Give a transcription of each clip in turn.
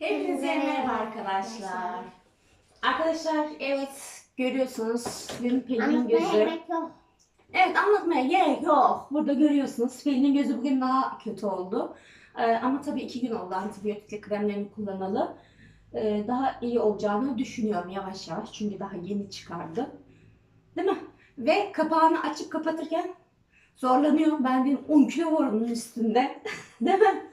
Hepinize merhaba arkadaşlar. Arkadaşlar evet görüyorsunuz benim Pelin'in gözü. yok. Evet anlatmaya gerek yok. Burada görüyorsunuz Pelin'in gözü bugün daha kötü oldu. Ee, ama tabii iki gün oldu antibiyotikli kremlerini kullanalı. Ee, daha iyi olacağını düşünüyorum yavaş yavaş. Çünkü daha yeni çıkardı. Değil mi? Ve kapağını açıp kapatırken zorlanıyor. Ben bir 10 kilo var onun üstünde. Değil mi?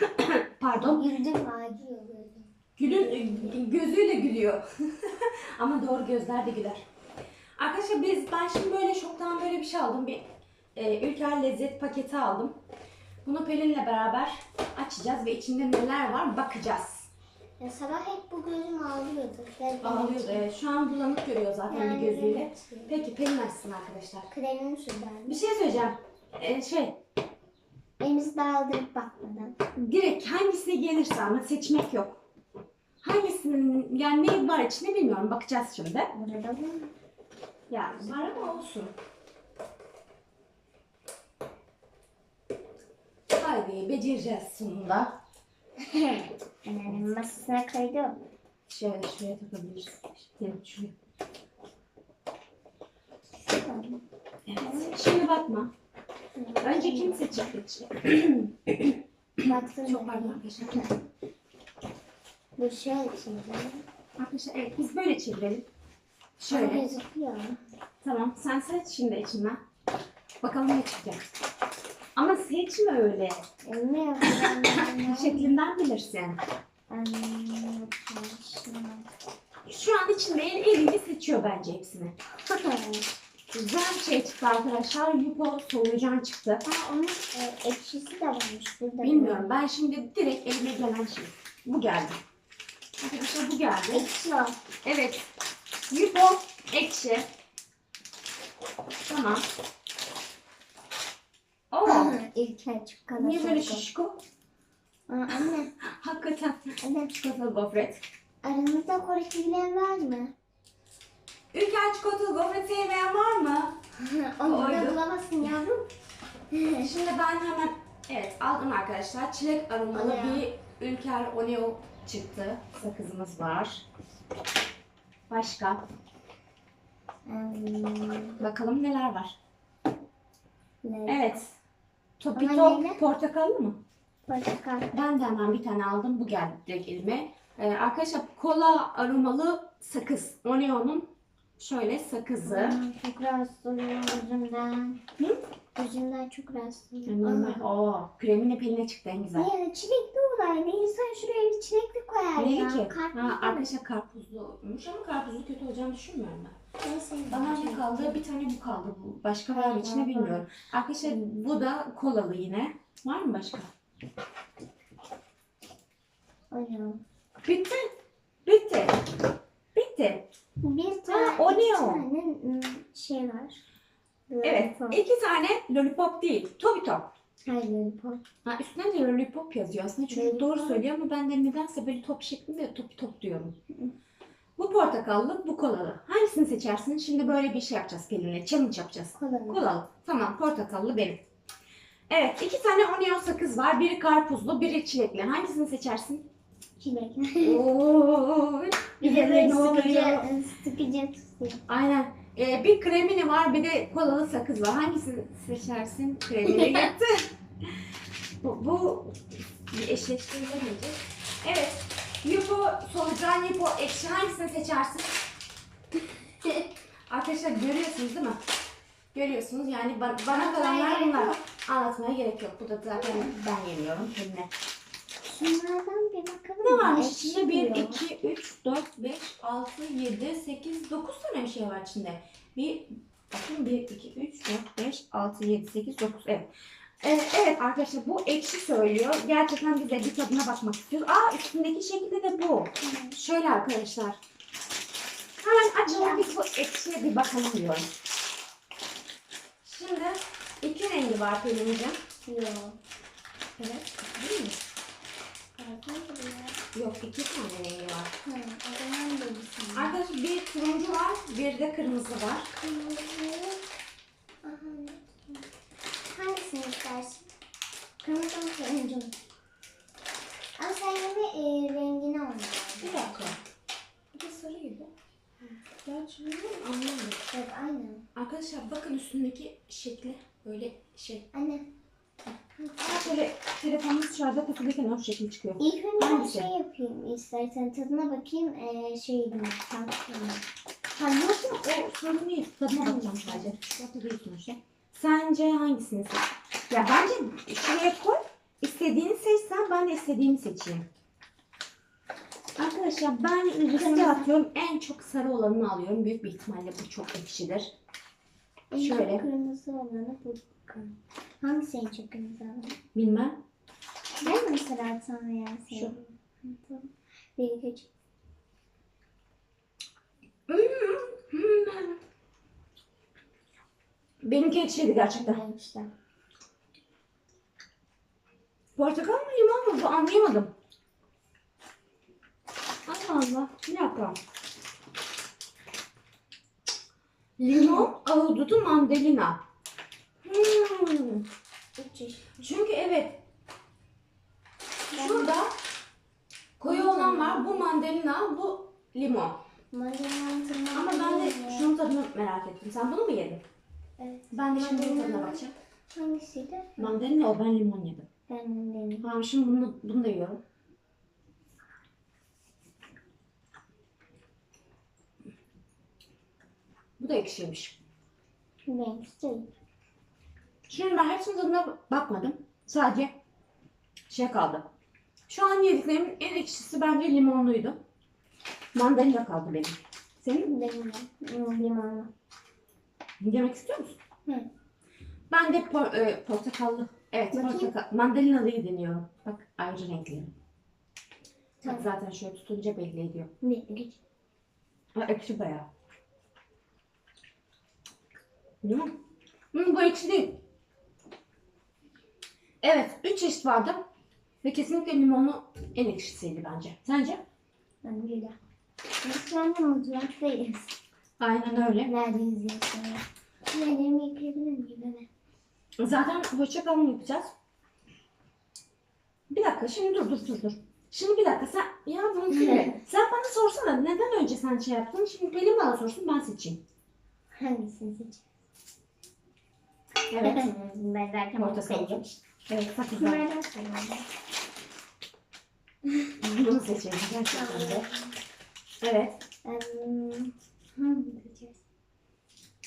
Pardon. Güldüm acıyor gözüm. Gülün e, gözüyle gülüyor. Ama doğru gözler de güler. Arkadaşlar biz ben şimdi böyle şoktan böyle bir şey aldım. Bir e, Ülker lezzet paketi aldım. Bunu Pelin'le beraber açacağız ve içinde neler var bakacağız. Ya sabah hep bu gözüm ağlıyordu. Ben Ağlıyor. Evet, şu an bulanık görüyor zaten Yani bir gözüyle. evet. Peki Pelin açsın arkadaşlar. Kremimi sürdüm. Bir şey söyleyeceğim. E, şey Elimizi daldırıp bakmadan. direkt hangisine gelirse ama seçmek yok. Hangisinin yani ne var içinde bilmiyorum. Bakacağız şimdi. Burada bu. Yani var ama olsun. Haydi becereceğiz sonunda. Anneannemin masasına koydum. Şöyle şuraya takabiliriz. Evet şuraya. Evet. Şimdi bakma. Önce kim seçecek? Baksana. Çok pardon arkadaşlar. Bu şey içinde. Arkadaşlar evet biz böyle çevirelim. Şöyle. Şöyle. gözüküyor. Tamam sen seç şimdi içinden. Bakalım ne çıkacak. Ama seçme öyle. Bilmiyorum. Şeklinden bilirsin. Şu an içinde elini seçiyor bence hepsini. Güzel bir şey çıktı arkadaşlar. Yuko solucan çıktı. Aa, onun e, ekşisi de varmış burada. Bilmiyorum. Ben şimdi direkt elime gelen şey. Bu geldi. Arkadaşlar bu geldi. Ekşi o. Evet. Yuko ekşi. Tamam. Oo. İlker çikolata. Niye böyle şişko? Aa, anne. Hakikaten. Anne. Çikolatalı gofret. Aramızda Koreliler var mı? Ülker çikolatalı gofret sevmeyen var mı? Onu da Oydu. bulamazsın yavrum. Şimdi ben hemen evet aldım arkadaşlar. Çilek aromalı Alo. bir Ülker Oneo çıktı. Sakızımız var. Başka? Hmm, Bakalım neler var. ne? Evet. Ama Topito neyle? portakallı mı? Portakal. Ben de hemen bir tane aldım. Bu geldi direkt elime. Ee, arkadaşlar kola aromalı sakız. Oneo'nun şöyle sakızı. Hmm, çok rahatsız oluyorum gözümden. Hı? Gözümden çok rahatsız oluyorum. normal. Oo, kreminle peline çıktı en güzel. Ya çilekli olaydı. İnsan şuraya bir çilekli koyar Neyi ya. ki? Karpuz Ha, değil mi? arkadaşlar karpuzluymuş ama karpuzlu kötü olacağını düşünmüyorum ben. Neyse, çilek. kaldı? Bir tane bu kaldı. Bu. Başka var mı içine bilmiyorum. Arkadaşlar bu da kolalı yine. Var mı başka? Oreo. Bitti. Bitti. Bitti. Bir tane, o iki ne o? tane hmm, şey var. Evet. Lollipop. iki tane lollipop değil. Tobi top. Hayır lollipop. Ha, üstüne de lollipop yazıyor. Aslında çocuk Lollipop. doğru söylüyor ama ben de nedense böyle top şeklinde topi top diyorum. Bu portakallı, bu kolalı. Hangisini seçersin? Şimdi böyle bir şey yapacağız Pelin'le. Challenge yapacağız. Kola. Kolalı. Tamam, portakallı benim. Evet, iki tane onion sakız var. Biri karpuzlu, biri çilekli. Hangisini seçersin? Çilek. Oo, Bir de ne oluyor? sıkıcı, sıkıcı tutuyor. Aynen. Ee, bir kremini var, bir de kolalı sakız var. Hangisini seçersin? Kremini gitti. bu, bu bir eşleştirilemeyecek. Evet. Yupo, solucan, yupo, ekşi. Hangisini seçersin? Arkadaşlar görüyorsunuz değil mi? Görüyorsunuz yani ba- bana kalanlar bunlar. Anlatmaya gerek yok. Bu da zaten ben yemiyorum. Eline. Şunlardan bir bakalım. Ne Ekşi içinde? 1, diyor. 2, 3, 4, 5, 6, 7, 8, 9 tane bir şey var içinde. Bir, bakın 1, 2, 3, 4, 5, 6, 7, 8, 9. Evet. Ee, evet arkadaşlar bu ekşi söylüyor. Gerçekten biz de bir tadına bakmak istiyoruz. Aa üstündeki şekilde de bu. Şöyle arkadaşlar. Hemen açalım biz bu ekşiye bir bakalım diyorum. Şimdi iki rengi var Pelin'ciğim. Yok. Evet. Değil mi? Yok iki tane rengi var. Hı, o zaman da bir tane. Arkadaşlar bir turuncu var, bir de kırmızı var. Kırmızı. Aha. Hangisini istersin? Kırmızı mı turuncu mu? Ama sen yine e, rengini oynuyor. Bir dakika. Bu da sarıydı. Gerçi bunu anlamadım. Evet aynen. Arkadaşlar bakın üstündeki şekli böyle şey. Anne. Aa, böyle telefonumuz şarjda takılıyken o şekil çıkıyor. İlk önce ben Hangisi? şey yapayım istersen tadına bakayım e, şey mi? Tatlı mı? Ha olsun o sorun değil. Tadına bakacağım sadece. Çikolata değil sonuçta. Sence hangisini seç? Ya bence şuraya koy. İstediğini seçsen ben de istediğimi seçeyim. Arkadaşlar ben riske atıyorum. En çok sarı olanını alıyorum. Büyük bir ihtimalle bu çok ekşidir. En Şöyle. çok kırmızı olanı bu. Hangisi en çok olanı? Bilmem. Ben mesela sana ya Şu. Tamam. Bir üç. Benimki ekşiydi gerçekten. İşte. Portakal mı limon mu? Bu anlayamadım. Allah Allah. Bir dakika. Limon, ahududu, mandalina. Hmm. Çünkü evet. Şurada koyu olan var. Bu mandalina, bu limon. Mandalina Ama ben de şunun tadını merak ettim. Sen bunu mu yedin? Evet. Ben de şimdi bunun tadına bakacağım. Hangisiydi? Mandalina o, ben limon yedim. Ben mandalina. Tamam şimdi bunu, bunu da yiyorum. Bu da ekşiymiş. Benimkisi değil. Şimdi ben hepsinin tadına bakmadım. Sadece şey kaldı. Şu an yediklerimin en ekşisi bence limonluydu. Mandalina kaldı benim. Senin Benim de. Hmm, Limonlu. yemek istiyor musun? Hı. Ben de por- e, portakallı. Evet Bakayım. portakal. Mandalinalı'yı deniyorum. Bak ayrıca renkli. Bak zaten şöyle tutunca belli ediyor. Üç. Ha, ekşi bayağı. Değil mi? Hı, bu ekşi değil. Evet, üç çeşit vardı. Ve kesinlikle limonlu en ekşisiydi bence. Sence? Ben güzel. Biz anda mutfaktayız. Aynen öyle. Neredeyiz ya sonra? Nelerimi yıkayabilir miyim ben? Zaten hoşça kalın yapacağız. Bir dakika, şimdi dur dur dur dur. Şimdi bir dakika sen, ya bunu söyle. sen bana sorsana neden önce sen şey yaptın? Şimdi Pelin bana sorsun ben seçeyim. Hangisini seçeyim? Evet. ben zaten seçmiştim. Evet, sayıyorum. Bunu seçelim gerçekten de. Evet. Ben hangisini?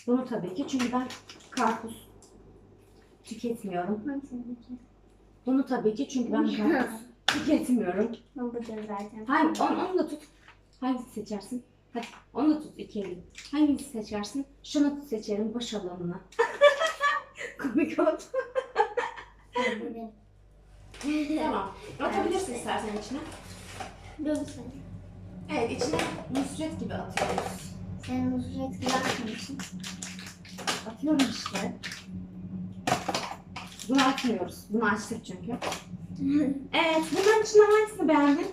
Bunu tabii ki çünkü ben karpuz tüketmiyorum. Hangisini seçeceğiz? Bunu tabii ki çünkü ben karpuz tüketmiyorum. Bu da zaten. Hangi, onu, onu da tut. Hangisi seçersin? Hadi onu da tut iki elini. Hangisi seçersin? Şunu seçerim boş alanını. Komik oldu. Tamam. Atabilirsin istersen içine. Dur sen. Evet içine Nusret gibi atıyoruz. Sen Nusret gibi atmışsın. Atıyorum işte. Bunu atmıyoruz. Bunu açtık çünkü. Evet, bunların içinde hangisini beğendin?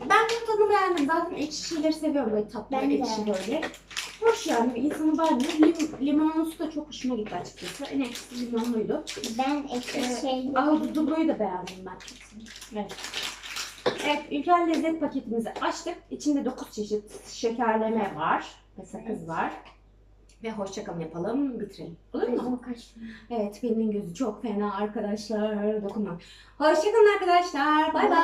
Ben bu tadını beğendim. Zaten ekşi şeyleri seviyorum böyle tatlı Ben de. ekşi böyle. Hoş yani insanı beğendim. Lim, limonlusu da çok hoşuma gitti açıkçası. En ekşisi limonluydu. Ben ekşi Evet. şey Ahududulu'yu da beğendim ben. Evet. Evet, ülker lezzet paketimizi açtık. İçinde 9 çeşit şekerleme var ve sakız var. Ve hoşçakalın yapalım, bitirelim. Olur mu? Evet, Pelin'in gözü çok fena arkadaşlar. Dokunma. Hoşçakalın arkadaşlar. Bay bay.